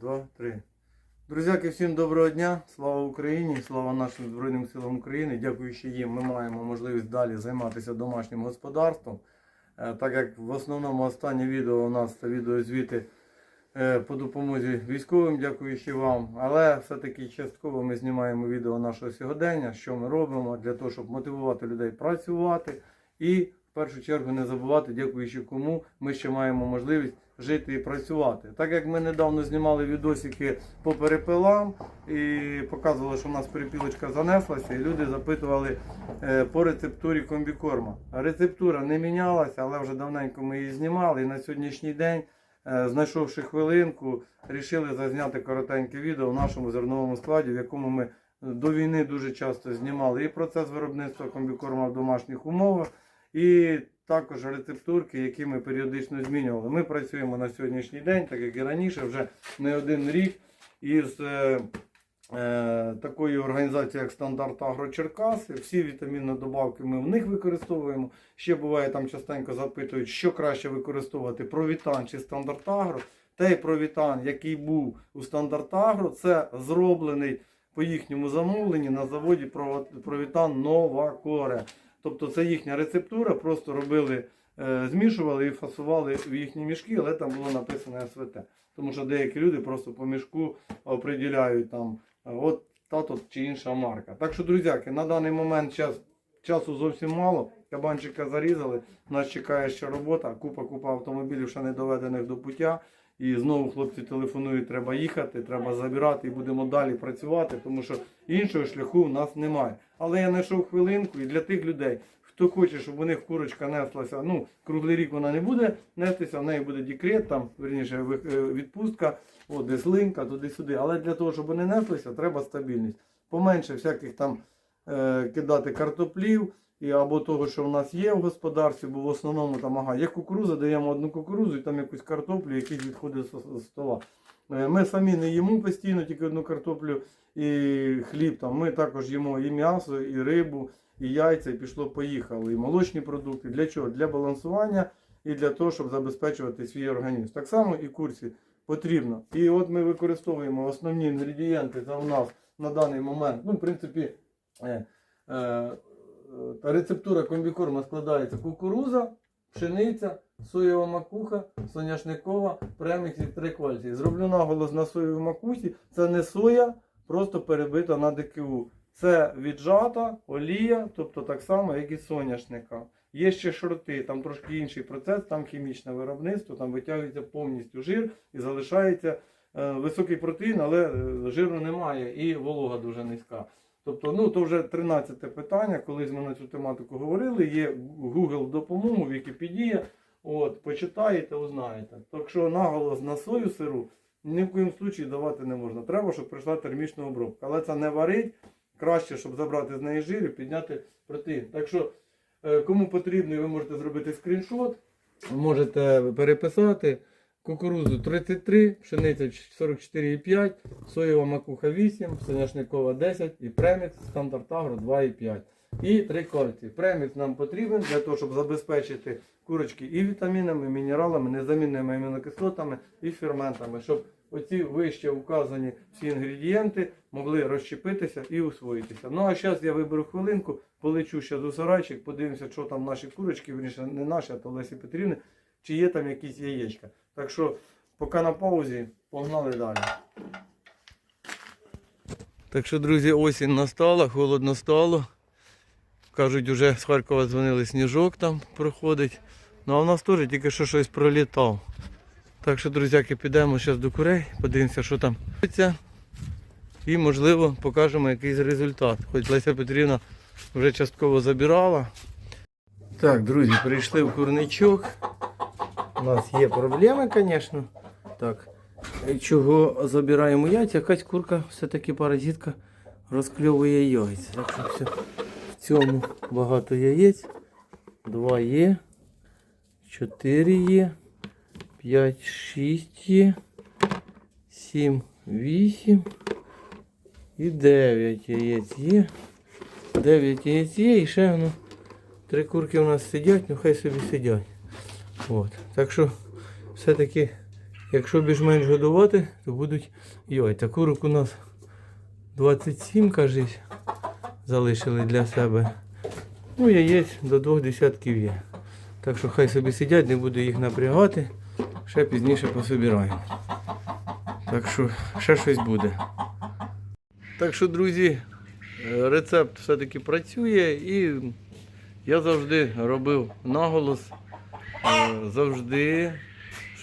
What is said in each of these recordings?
два, три. Друзяки, всім доброго дня. Слава Україні, слава нашим Збройним силам України. Дякуючи їм, ми маємо можливість далі займатися домашнім господарством. Е, Так як в основному останнє відео у нас це відеозвіти е, по допомозі військовим, дякуючи вам. Але все-таки частково ми знімаємо відео нашого сьогодення, що ми робимо для того, щоб мотивувати людей працювати. І першу чергу не забувати, дякуючи кому, ми ще маємо можливість жити і працювати. Так як ми недавно знімали відосики по перепилам і показували, що в нас перепілочка занеслася, і люди запитували е, по рецептурі комбікорма. Рецептура не мінялася, але вже давненько ми її знімали. І на сьогоднішній день, е, знайшовши хвилинку, рішили зазняти коротеньке відео в нашому зерновому складі, в якому ми до війни дуже часто знімали і процес виробництва комбікорма в домашніх умовах, і також рецептурки, які ми періодично змінювали. Ми працюємо на сьогоднішній день, так як і раніше, вже не один рік із е, е, такою організацією, як Стандарт Агро Черкаси. Всі вітамінні добавки ми в них використовуємо. Ще буває там частенько запитують, що краще використовувати Провітан чи Стандарт Агро. Той Провітан, який був у Стандарт Агро, це зроблений по їхньому замовленні на заводі Провітан Нова Коре. Тобто це їхня рецептура, просто робили, е, змішували і фасували в їхні мішки, але там було написано СВТ. Тому що деякі люди просто по мішку определяють там, е, от та то чи інша марка. Так що, друзяки, на даний момент час, часу зовсім мало. Кабанчика зарізали, нас чекає ще робота, купа-купа автомобілів ще не доведених до пуття. І знову хлопці телефонують, треба їхати, треба забирати і будемо далі працювати, тому що іншого шляху в нас немає. Але я знайшов хвилинку і для тих людей, хто хоче, щоб у них курочка неслася, ну, круглий рік вона не буде нестися, в неї буде декрет, там, верніше, е, відпустка, от, десь линька, туди-сюди. Але для того, щоб вони неслися, треба стабільність. Поменше всяких там е, кидати картоплів, і або того, що в нас є в господарстві, бо в основному там, ага, є кукуруза, даємо одну кукурузу і там якусь картоплю, якісь відходи з стола. Е, Ми самі не їмо постійно тільки одну картоплю і хліб. Там. Ми також їмо і м'ясо, і рибу, і яйця, і пішло-поїхало, і молочні продукти. Для чого? Для балансування і для того, щоб забезпечувати свій організм. Так само і курсі потрібно. І от ми використовуємо основні інгредієнти це у нас на даний момент. Ну, в принципі, е, е, рецептура комбікорма складається кукуруза, пшениця, соєва макуха, соняшникова, премікс і три квальції. Зроблю наголос на соєвій макухі. Це не соя, просто перебита на ДКУ. Це віджата олія, тобто так само, як і соняшника. Є ще шорти, там трошки інший процес, там хімічне виробництво, там витягується повністю жир і залишається е, високий протеїн, але е, жиру немає і волога дуже низька. Тобто, ну то вже 13 питання. Колись ми на цю тематику говорили. Є Google допомогу, Вікіпедія. От, почитаєте, узнаєте. Так що наголос на сою сиру ні в коїм случаї давати не можна. Треба, щоб прийшла термічна обробка. Але це не варить. Краще, щоб забрати з неї жир і підняти протеїн. Так що, е, кому потрібно, ви можете зробити скріншот, можете переписати. Кукурузу 33, пшениця 44,5, соєва макуха 8, соняшникова 10 і премікс стандарт агро 2,5. І три кальції. Премікс нам потрібен для того, щоб забезпечити курочки і вітамінами, і мінералами, незамінними амінокислотами і ферментами, щоб оці вище вказані всі інгредієнти могли розщепитися і усвоїтися. Ну а зараз я виберу хвилинку, полечу ще до сарайчик, подивимося, що там наші курочки, верніше не наші, а то Лесі Петрівни, чи є там якісь яєчка. Так що, поки на паузі, погнали далі. Так що, друзі, осінь настала, холодно стало. Кажуть, вже з Харкова дзвонили сніжок там проходить. Ну а в нас теж тільки що щось пролітав. Так що, друзяки, підемо зараз до курей, подивимося, що там. І, можливо, покажемо якийсь результат. Хоч Леся Петрівна вже частково забирала. Так, друзі, прийшли в курничок. У нас є проблеми, звісно. Так. Чого забираємо яйця? Якась курка все-таки паразитка розкльовує яйця. Так що все. В цьому багато яєць. Два є. Чотири є. П'ять, шість є. Сім, вісім. І дев'ять яєць є. Дев'ять яєць є і ще ну, три курки у нас сидять, ну хай собі сидять. От. Так що все-таки Якщо більш-менш годувати, то будуть яйця. Курок у нас 27, кажись, залишили для себе. Ну, яєць до двох десятків є. Так що хай собі сидять, не буду їх напрягати. Ще пізніше пособираємо. Так що ще щось буде. Так що, друзі, е, рецепт все-таки працює і я завжди робив наголос. Е, Завжди,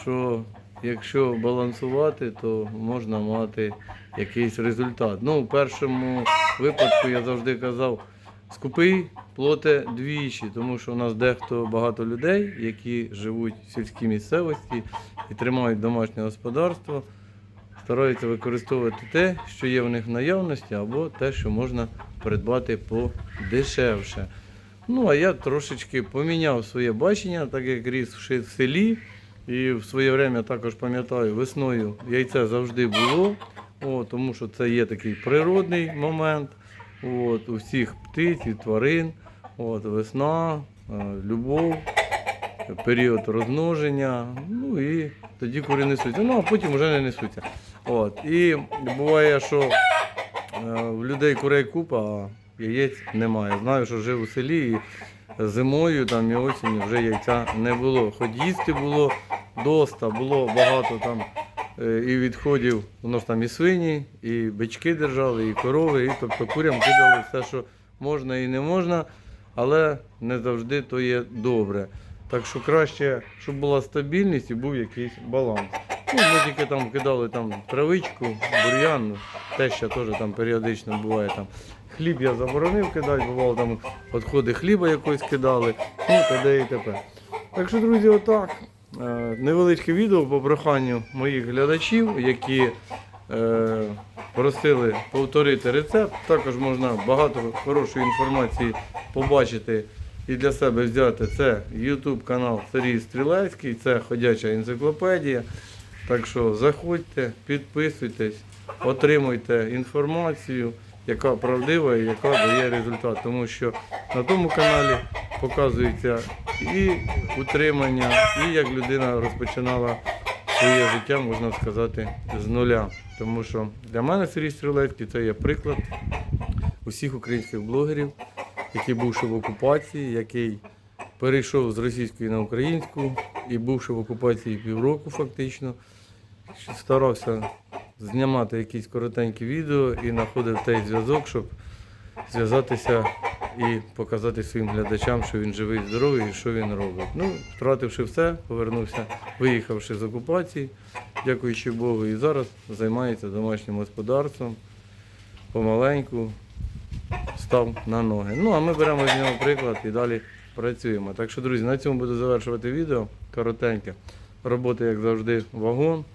що якщо балансувати, то можна мати якийсь результат. Ну, у першому випадку я завжди казав, скупий плоте двічі, тому що у нас дехто багато людей, які живуть в сільській місцевості і тримають домашнє господарство, стараються використовувати те, що є в них в наявності, або те, що можна придбати подешевше. Ну, а я трошечки поміняв своє бачення, так як ріс в селі. І в своє время також пам'ятаю, весною яйце завжди було, о, тому що це є такий природний момент от, у всіх птиць і тварин. От, весна, е, любов, період розмноження, ну і тоді кури несуться. Ну, а потім вже не несуться. От. І буває, що е, в людей курей купа, яєць немає. Знаю, що жив у селі і зимою там, і осінню вже яйця не було. Хоч їсти було доста, було багато там е, і відходів, воно ж там і свині, і бички держали, і корови, і тобто курям кидали все, що можна і не можна, але не завжди то є добре. Так що краще, щоб була стабільність і був якийсь баланс. Ну, ми тільки там кидали там травичку, бур'ян, те ще теж там періодично буває там. Хліб я заборонив кидати, бувало там відходи хліба якось кидали, ну т.д. і т.п. Так що, друзі, отак. Е, Невеличке відео по проханню моїх глядачів, які е, просили повторити рецепт. Також можна багато хорошої інформації побачити і для себе взяти. Це YouTube канал Сергій Стрілецький, це ходяча енциклопедія. Так що заходьте, підписуйтесь, отримуйте інформацію, яка правдива і яка дає результат. Тому що на тому каналі показується і утримання, і як людина розпочинала своє життя, можна сказати, з нуля. Тому що для мене Сергій Стрілецький це є приклад усіх українських блогерів, який бувши в окупації, який перейшов з російської на українську і бувши в окупації півроку фактично, старався знімати якісь коротенькі відео і знаходив той зв'язок, щоб зв'язатися і показати своїм глядачам, що він живий, здоровий і що він робить. Ну, втративши все, повернувся, виїхавши з окупації, дякуючи Богу, і зараз займається домашнім господарством. Помаленьку став на ноги. Ну, а ми беремо з нього приклад і далі працюємо. Так що, друзі, на цьому буду завершувати відео. Коротеньке. Робота, як завжди, вагон.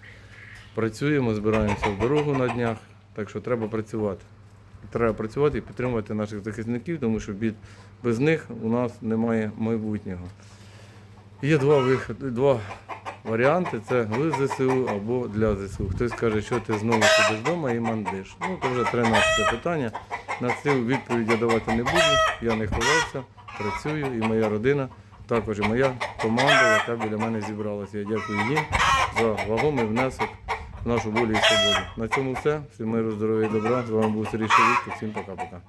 Працюємо, збираємося в дорогу на днях. Так що треба працювати. Треба працювати і підтримувати наших захисників, тому що без них у нас немає майбутнього. Є два виходи, два варіанти: це в ЗСУ або для ЗСУ. Хтось каже, що ти знову сидиш вдома і мандиш. Ну, це вже 13 питання. На цю відповідь я давати не буду. Я не ховався, працюю і моя родина, також і моя команда, яка біля мене зібралася. Я дякую їм за вагомий внесок нашу волю і свободу. На цьому все. Всім миру, здоров'я і добра. З вами був Сергій Шевичко. Всім пока-пока.